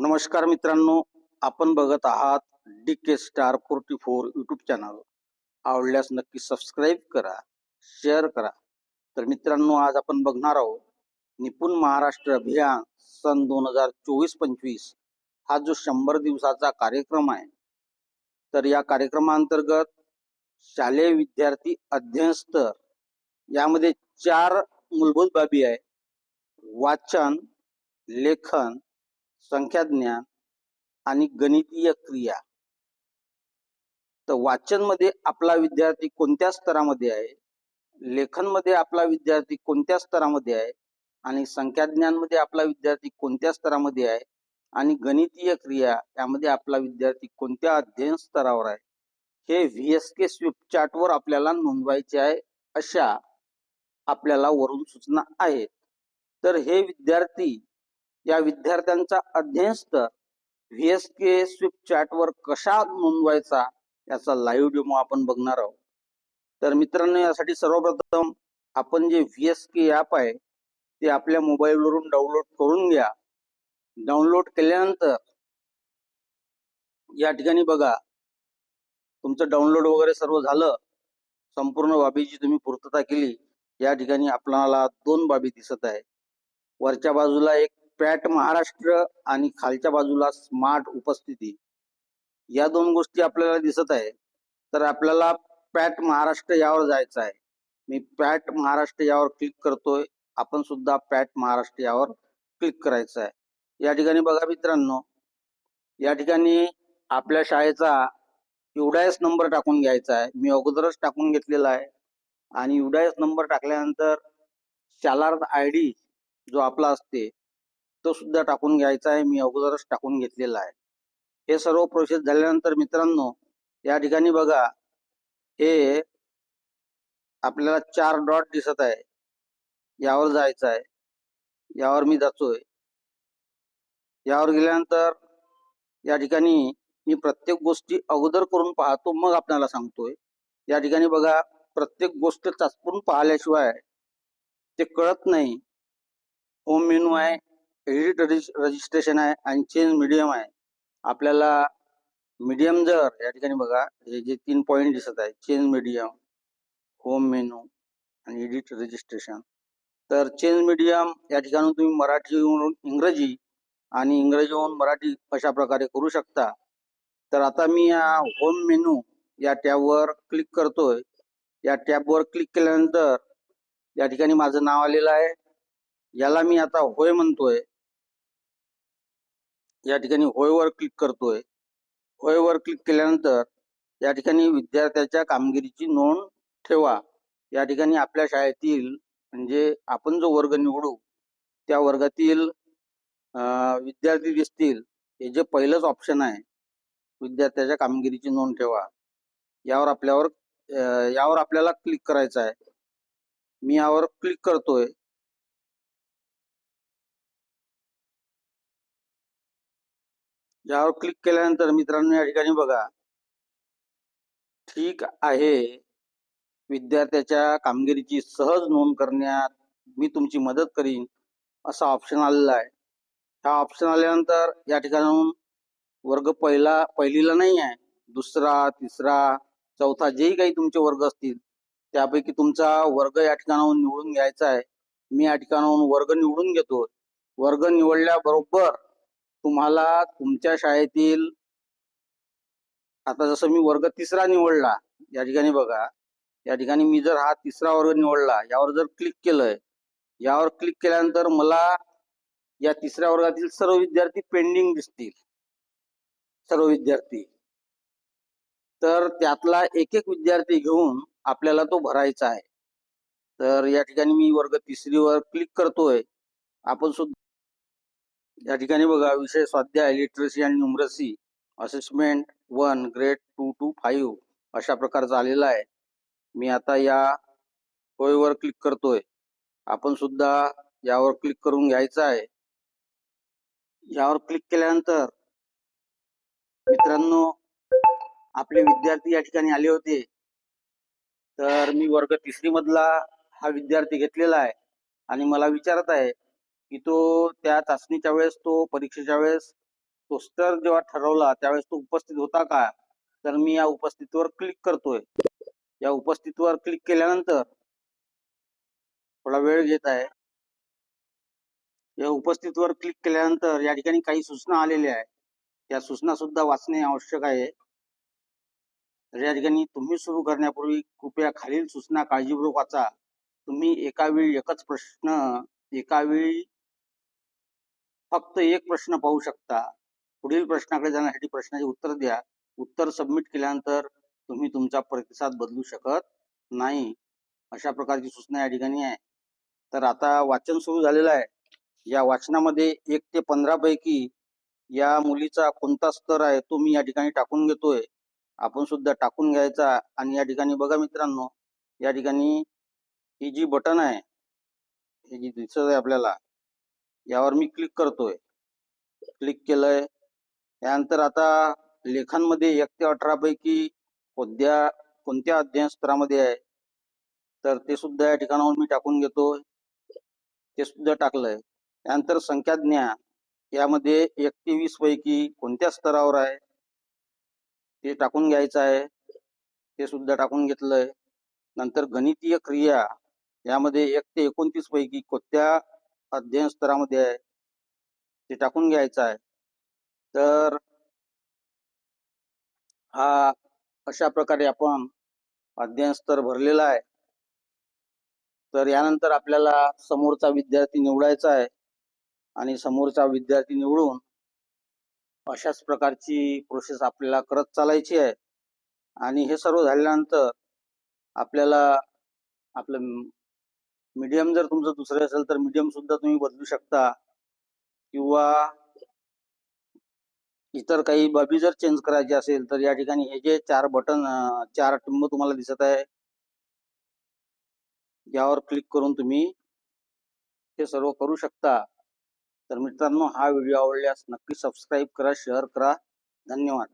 नमस्कार मित्रांनो आपण बघत आहात D K star forty four YouTube channel आवडल्यास नक्की सबस्क्राईब करा शेअर करा. तर मित्रांनो आज आपण बघणार आहोत निपुण महाराष्ट्र अभियान सन दोन हजार चोवीस पंचवीस हा जो शंभर दिवसाचा कार्यक्रम आहे. तर या कार्यक्रमांतर्गत शालेय विद्यार्थी अध्ययन स्तर यामध्ये चार मूलभूत बाबी आहे वाचन लेखन संख्याज्ञान आणि गणितीय क्रिया. तर वाचनमध्ये आपला विद्यार्थी कोणत्या स्तरामध्ये आहे? लेखनमध्ये आपला विद्यार्थी कोणत्या स्तरामध्ये आहे? आणि संख्याज्ञानमध्ये आपला विद्यार्थी कोणत्या स्तरामध्ये आहे? आणि गणितीय क्रिया यामध्ये आपला विद्यार्थी कोणत्या अध्ययन स्तरावर आहे? हे व्ही एस के स्विफ्ट चार्टवर आपल्याला नोंदवायचे आहे अशा आपल्याला वरून सूचना आहेत. तर हे विद्यार्थी या विद्यार्थ्यांचा अध्ययन स्तर व्ही एस के स्विफ्ट चॅटवर कशा नोंदवायचा याचा लाईव्ह डेमो आपण बघणार आहोत. तर मित्रांनो यासाठी सर्वप्रथम आपण जे व्ही एस के ॲप आहे ते आपल्या मोबाईलवरून डाउनलोड करून घ्या. डाउनलोड केल्यानंतर या ठिकाणी बघा तुमचं डाउनलोड वगैरे सर्व झालं संपूर्ण बाबीची तुम्ही पूर्तता केली या ठिकाणी आपल्याला दोन बाबी दिसत आहे वरच्या बाजूला एक पॅट महाराष्ट्र आणि खालच्या बाजूला स्मार्ट उपस्थिती या दोन गोष्टी आपल्याला दिसत आहे. तर आपल्याला पॅट महाराष्ट्र यावर जायचं आहे. मी पॅट महाराष्ट्र यावर क्लिक करतोय. आपण सुद्धा पॅट महाराष्ट्र यावर क्लिक करायचं आहे. या ठिकाणी बघा मित्रांनो या ठिकाणी आपल्या शाळेचा युडायस नंबर टाकून घ्यायचा आहे. मी अगोदरच टाकून घेतलेला आहे. आणि युडायस नंबर टाकल्यानंतर शालार्थ आय डी जो आपला असते तो सुद्धा टाकून घ्यायचा आहे. मी अगोदरच टाकून घेतलेला आहे. हे सर्व प्रोसेस झाल्यानंतर मित्रांनो या ठिकाणी बघा. हे आपल्याला चार डॉट दिसत आहे. यावर जायचं आहे. यावर मी जातोय. यावर गेल्यानंतर या ठिकाणी मी प्रत्येक गोष्टी अगोदर करून पाहतो मग आपल्याला सांगतोय. या ठिकाणी बघा प्रत्येक गोष्ट चाचपून पाहिल्याशिवाय ते कळत नाही. होम मेनू आहे. एडिट रजिस्ट्रेशन आहे आणि चेंज मीडियम आहे. आपल्याला मीडियम जर या ठिकाणी बघा हे जे तीन पॉईंट दिसत आहे चेंज मीडियम होम मेनू आणि एडिट रजिस्ट्रेशन तर चेंज मीडियम या ठिकाणी तुम्ही मराठीवरून इंग्रजी आणि इंग्रजीवरून मराठी अशा प्रकारे करू शकता? तर आता मी या होम मेनू या टॅबवर क्लिक करतोय. या टॅबवर क्लिक केल्यानंतर या ठिकाणी माझं नाव आलेलं आहे. याला मी आता होय म्हणतोय. या ठिकाणी होयवर क्लिक करतोय. होयवर क्लिक केल्यानंतर या ठिकाणी विद्यार्थ्याच्या कामगिरीची नोंद ठेवा. या ठिकाणी आपल्या शाळेतील म्हणजे आपण जो वर्ग निवडू त्या वर्गातील विद्यार्थी दिसतील हे जे पहिलंच ऑप्शन आहे विद्यार्थ्याच्या कामगिरीची नोंद ठेवा. यावर आपल्यावर यावर आपल्याला क्लिक करायचं आहे. मी यावर क्लिक करतोय. यावर क्लिक केल्यानंतर मित्रांनो या ठिकाणी बघा. ठीक आहे. विद्यार्थ्याच्या कामगिरीची सहज नोंद करण्यात मी तुमची मदत करीन असा ऑप्शन आलेला आहे. हा ऑप्शन आल्यानंतर या ठिकाणाहून वर्ग पहिला पहिलीला नाही आहे. दुसरा तिसरा चौथा जेही काही तुमचे वर्ग असतील त्यापैकी तुमचा वर्ग या ठिकाणाहून निवडून घ्यायचा आहे. मी या ठिकाणाहून वर्ग निवडून घेतो वर्ग निवडल्याबरोबर तुम्हाला तुमच्या शाळेतील आता जसं मी वर्ग तिसरा निवडला या ठिकाणी बघा या ठिकाणी मी जर हा तिसरा वर्ग निवडला यावर जर क्लिक केलंय यावर क्लिक केल्यानंतर मला या तिसऱ्या वर्गातील सर्व विद्यार्थी पेंडिंग दिसतील. सर्व विद्यार्थी. तर त्यातला एक एक विद्यार्थी घेऊन आपल्याला तो भरायचा आहे. तर या ठिकाणी मी वर्ग तिसरीवर क्लिक करतोय. आपण सुद्धा या ठिकाणी बघा विषय स्वाध्याय लिटरसी आणि numeracy assessment one grade two to five अशा प्रकारचा आलेला आहे. मी आता या होयवर क्लिक करतोय. आपण सुद्धा यावर क्लिक करून घ्यायचं आहे. यावर क्लिक केल्यानंतर मित्रांनो आपले विद्यार्थी या ठिकाणी आले होते. तर मी वर्ग तिसरी मधला हा विद्यार्थी घेतलेला आहे. आणि मला विचारत आहे की तो त्या चाचणीच्या वेळेस तो परीक्षेच्या वेळेस पोस्टर जेव्हा ठरवला त्यावेळेस तो उपस्थित होता का? तर मी या उपस्थितीवर क्लिक करतोय. या उपस्थितीवर क्लिक केल्यानंतर थोडा वेळ घेत आहे. या उपस्थितीवर क्लिक केल्यानंतर या ठिकाणी काही सूचना आलेल्या आहे त्या सूचना सुद्धा वाचणे आवश्यक आहे. तर या ठिकाणी तुम्ही सुरू करण्यापूर्वी कृपया खालील सूचना काळजीपूर्वक वाचा. तुम्ही एका वेळी एकच प्रश्न एका वेळी फक्त एक प्रश्न पाहू शकता. पुढील प्रश्नाकडे जाण्यासाठी प्रश्नाचे उत्तर द्या. उत्तर सबमिट केल्यानंतर तुम्ही तुमचा प्रतिसाद बदलू शकत नाही. अशा प्रकारची सूचना या ठिकाणी आहे. तर आता वाचन सुरू झालेलं आहे. या वाचनामध्ये एक ते पंधरा पैकी या मुलीचा कोणता स्तर आहे तो मी या ठिकाणी टाकून घेतोय. आपण सुद्धा टाकून घ्यायचा आणि या ठिकाणी बघा मित्रांनो या ठिकाणी ही जी बटन आहे हे जी दिसत आहे आपल्याला यावर मी क्लिक करतोय. क्लिक केलंय. त्यानंतर आता लेखांमध्ये एक ते अठरा पैकी कोणत्या कोणत्या अध्ययन स्तरामध्ये आहे? तर ते सुद्धा या ठिकाणावर मी टाकून घेतोय. ते सुद्धा टाकलंय. त्यानंतर संख्या ज्ञान यामध्ये एक ते वीस पैकी कोणत्या स्तरावर आहे? ते टाकून घ्यायचं आहे. ते सुद्धा टाकून घेतलंय. नंतर गणितीय क्रिया. यामध्ये एक ते एकोणतीस पैकी कोणत्या अध्ययन स्तरामध्ये आहे ते टाकून घ्यायचं आहे. तर हा अशा प्रकारे आपण अध्ययन स्तर भरलेला आहे. तर यानंतर आपल्याला समोरचा विद्यार्थी निवडायचा आहे आणि समोरचा विद्यार्थी निवडून अशाच प्रकारची प्रोसेस आपल्याला करत चालायची आहे. आणि हे सर्व झाल्यानंतर आपल्याला आपलं मीडियम जर तुमचं दुसरं असेल तर मीडियम सुद्धा तुम्ही बदलू शकता. किंवा इतर काही बाबी जर चेंज करायची असेल तर या ठिकाणी हे जे चार बटन चार टिंब तुम्हाला दिसत आहे यावर क्लिक करून तुम्ही हे सर्व करू शकता. तर मित्रांनो हा व्हिडिओ आवडल्यास नक्की सबस्क्राईब करा शेअर करा. धन्यवाद.